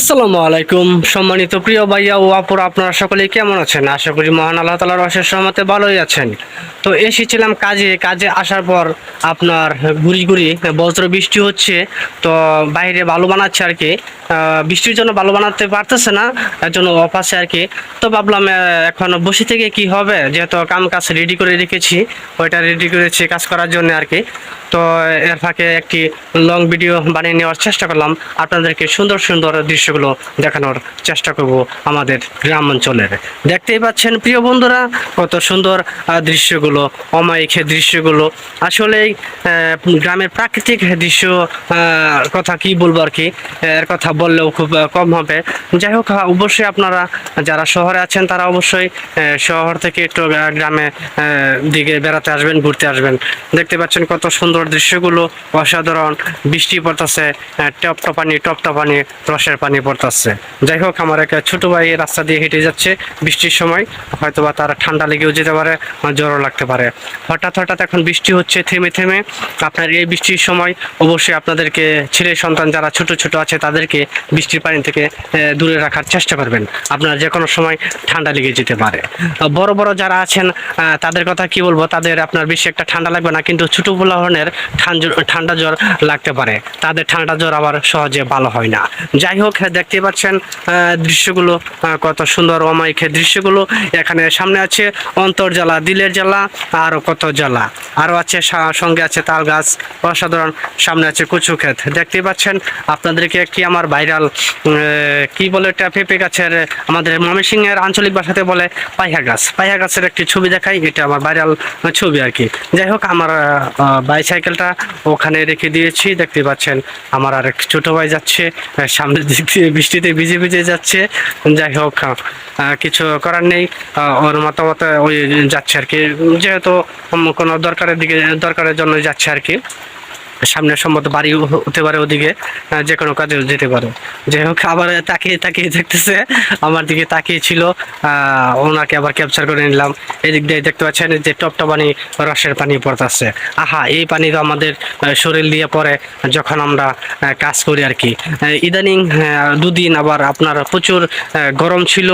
আসসালামু আলাইকুম। সম্মানিত প্রিয় ভাইয়া ও আপুরা, আপনারা সকলেই কেমন আছেন? আশা করি মহান আল্লাহ তালার অশেষ সহমতে ভালোই আছেন। তো এসেছিলাম কাজে কাজে আসার পর আপনার ঘুরি ঘুরি বজ্র বৃষ্টি হচ্ছে, তো বাইরে ভালো বানাচ্ছে আর কি। বৃষ্টির জন্য ভালো বানাতে পারতেছে না এর জন্য অফ আছে আর কি। তো ভাবলাম এখন বসে থেকে কি হবে? যেহেতু কাম কাজ রেডি করে রেখেছি, ওইটা রেডি করেছি কাজ করার জন্য আর কি। তো এর ফাঁকে একটি লং ভিডিও বানিয়ে নেওয়ার চেষ্টা করলাম। আপনাদেরকে সুন্দর সুন্দর দৃশ্যগুলো দেখানোর চেষ্টা করব আমাদের গ্রাম অঞ্চলের দেখতেই পাচ্ছেন প্রিয় বন্ধুরা, কত সুন্দর দৃশ্যগুলো, অমায়িক দৃশ্যগুলো। আসলে গ্রামের প্রাকৃতিক দৃশ্য কথা কি বলব আর কি, এর কথা বললেও খুব কম হবে। যাই হোক অবশ্যই আপনারা যারা শহরে আছেন, তারা অবশ্যই শহর থেকে একটু গ্রামে দিকে বেড়াতে আসবেন, ঘুরতে আসবেন। দেখতে পাচ্ছেন কত সুন্দর দৃশ্যগুলো, অসাধারণ। বৃষ্টি পড়তেছে টপ টপানি টপ টপানি রসের পানি। পড়তেছে। যাই হোক, আমার এক ছোট ভাই রাস্তা দিয়ে হেঁটে যাচ্ছে বৃষ্টির সময়। হয়তোবা তার ঠান্ডা লেগেও যেতে পারে জ্বরও লাগতে পারে। হঠাৎ হঠাৎ এখন বৃষ্টি হচ্ছে, থেমে থেমে। আপনার এই বৃষ্টির সময় অবশ্যই আপনাদেরকে, ছেলে, সন্তান যারা ছোট ছোট আছে, তাদেরকে বৃষ্টির পানি থেকে দূরে রাখার চেষ্টা করবেন। আপনার যে কোনো সময় ঠান্ডা লেগে যেতে পারে। বড় বড় যারা আছেন তাদের কথা কি বলব? তাদের আপনার বেশি একটা ঠান্ডা লাগবে না, কিন্তু ছোট ধরনের ঠান্ডা জ্বর লাগতে পারে। তাদের ঠান্ডা জ্বর আবার সহজে ভালো হয় না। যাই হোক দেখতে পাচ্ছেন দৃশ্যগুলো কত সুন্দর অমায়িক দৃশ্যগুলো। এখানে সামনে আছে অন্তর্জালা দিলের জ্বালা আরও কত জ্বালা। আরও আছে সঙ্গে আছে তাল গাছ, অসাধারণ। সামনে আছে কচু ক্ষেত। দেখতে পাচ্ছেন, আপনাদেরকে একটি আমার ভাইরাল কি বলে এটা পেঁপে গাছের, আমাদের ময়মনসিংহের আঞ্চলিক ভাষাতে বলে পাইহা গাছ। পাইহা গাছের একটি ছবি দেখাই, এটা আমার ভাইরাল ছবি আর কি। যাই হোক, আমার বাইসাইকেলটা ওখানে রেখে দিয়েছি। দেখতে পাচ্ছেন, আমার আর এক ছোট ভাই যাচ্ছে সামনের দিক। বৃষ্টিতে ভিজে ভিজে যাচ্ছে। যাই হোক কিছু করার নেই। ওর মতামত ওই যাচ্ছে আর কি। যেহেতু কোনো দরকারের দিকে দরকারের জন্য যাচ্ছে আর কি। সামনে সম্ভবত বাড়ি হতে পারে ওদিকে যে কোনো কাজে যেতে পারে। যাই হোক, আবার তাকিয়ে তাকিয়ে দেখতেছে, আমার দিকে তাকিয়ে ছিল ওনাকে আবার ক্যাপচার করে নিলাম। এদিক দিয়ে দেখতে পাচ্ছেন যে টপটা পানি, রসের পানি পড়তেছে। আহা, এই পানি তো আমাদের শরীর দিয়ে পরে যখন আমরা কাজ করি আর কি। ইদানিং দুদিন আবার আপনার প্রচুর গরম ছিল।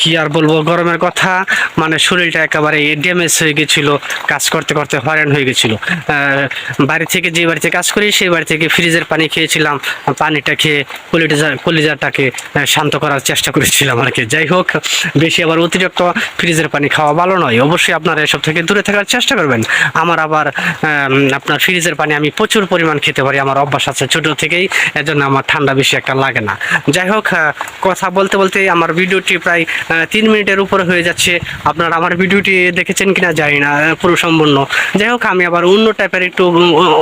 কি আর বলব, গরমের কথা মানে শরীরটা একেবারে ড্যামেজ হয়ে গেছিল, কাজ করতে করতে হয়রান হয়ে গেছিল। বাড়ি থেকে যে বাড়িতে কাজ করি, সেই বাড়ি থেকে ফ্রিজের পানি খেয়েছিলাম, পানিটা খেয়ে কলিজা, কলিজাটাকে শান্ত করার চেষ্টা করেছিলাম আর কি। যাই হোক, বেশি আবার অতিরিক্ত ফ্রিজের পানি খাওয়া ভালো নয়। অবশ্যই আপনারা এসব থেকে দূরে থাকার চেষ্টা করবেন। আমার আবার আপনার ফ্রিজের পানি আমি প্রচুর পরিমাণ খেতে পারি, আমার অভ্যাস আছে ছোট থেকেই, এজন্য আমার ঠান্ডা বেশি একটা লাগে না। যাই হোক কথা বলতে বলতে আমার ভিডিওটি প্রায় তিন মিনিটের উপরে হয়ে যাচ্ছে। আপনারা আমার ভিডিওটি দেখেছেন কিনা জানি না, পুরো সম্পূর্ণ। যাই হোক, আমি আবার অন্য টাইপের একটু,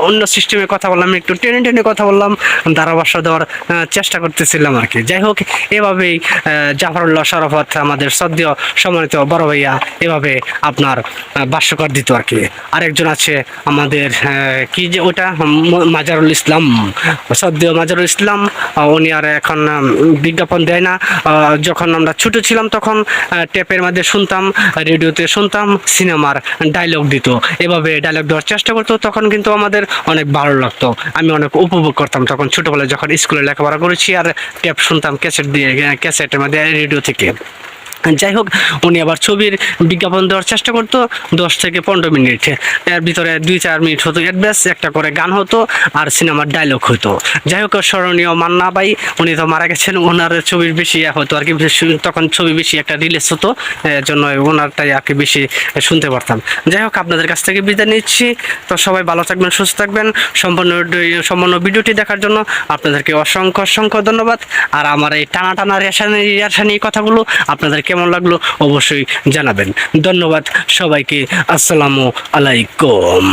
অন্য অন্য সিস্টেমে কথা বললাম, একটু টেনে টেনে কথা বললাম, ধারাভাষ্য দেওয়ার চেষ্টা করতেছিলাম আর কি। যাই হোক, এভাবেই জাফরুল্লাহ শরফত আমাদের সদ্য সম্মানিত বড় ভাইয়া এভাবে আপনার ভাষ্যকর দিত আর কি। আরেকজন আছে আমাদের কি যে ওটা? মাজারুল ইসলাম। সদ্য মাজারুল ইসলাম উনি আর এখন বিজ্ঞাপন দেয় না। যখন আমরা ছোট ছিলাম তখন টেপের মধ্যে শুনতাম, রেডিওতে শুনতাম, সিনেমার ডায়লগ দিত। এভাবে ডায়লগ দেওয়ার চেষ্টা করতো। তখন কিন্তু আমাদের অনেক ভালো লাগতো। আমি অনেক উপভোগ করতাম তখন ছোটোবেলায় যখন স্কুলে লেখাপড়া করেছি আর ট্যাপ শুনতাম ক্যাসেট দিয়ে, ক্যাসেটের মধ্যে রেডিও থেকে। যাই হোক, উনি আবার ছবির বিজ্ঞাপন দেওয়ার চেষ্টা করতো, দশ থেকে পনেরো মিনিট। এর ভিতরে দুই চার মিনিট হতো অ্যাডভান্স, একটা করে গান হতো আর সিনেমার ডায়লগ হতো। যাই হোক, স্মরণীয় মান্না বাই উনি তো মারা গেছেন ওনার ছবির বেশি হতো আর কি তখন ছবি বেশি একটা রিলিজ হতো জন্য ওনারটাই আর কি বেশি শুনতে পারতাম। যাই হোক, আপনাদের কাছ থেকে বিদায় নিচ্ছি। তো সবাই ভালো থাকবেন, সুস্থ থাকবেন। সম্পূর্ণ সম্পূর্ণ ভিডিওটি দেখার জন্য আপনাদেরকে অসংখ্য অসংখ্য ধন্যবাদ। আর আমার এই টানা টানা রেশানি রেশানি কথাগুলো আপনাদের কেমন লাগল অবশ্যই জানাবেন। ধন্যবাদ সবাইকে। আসসালামু আলাইকুম।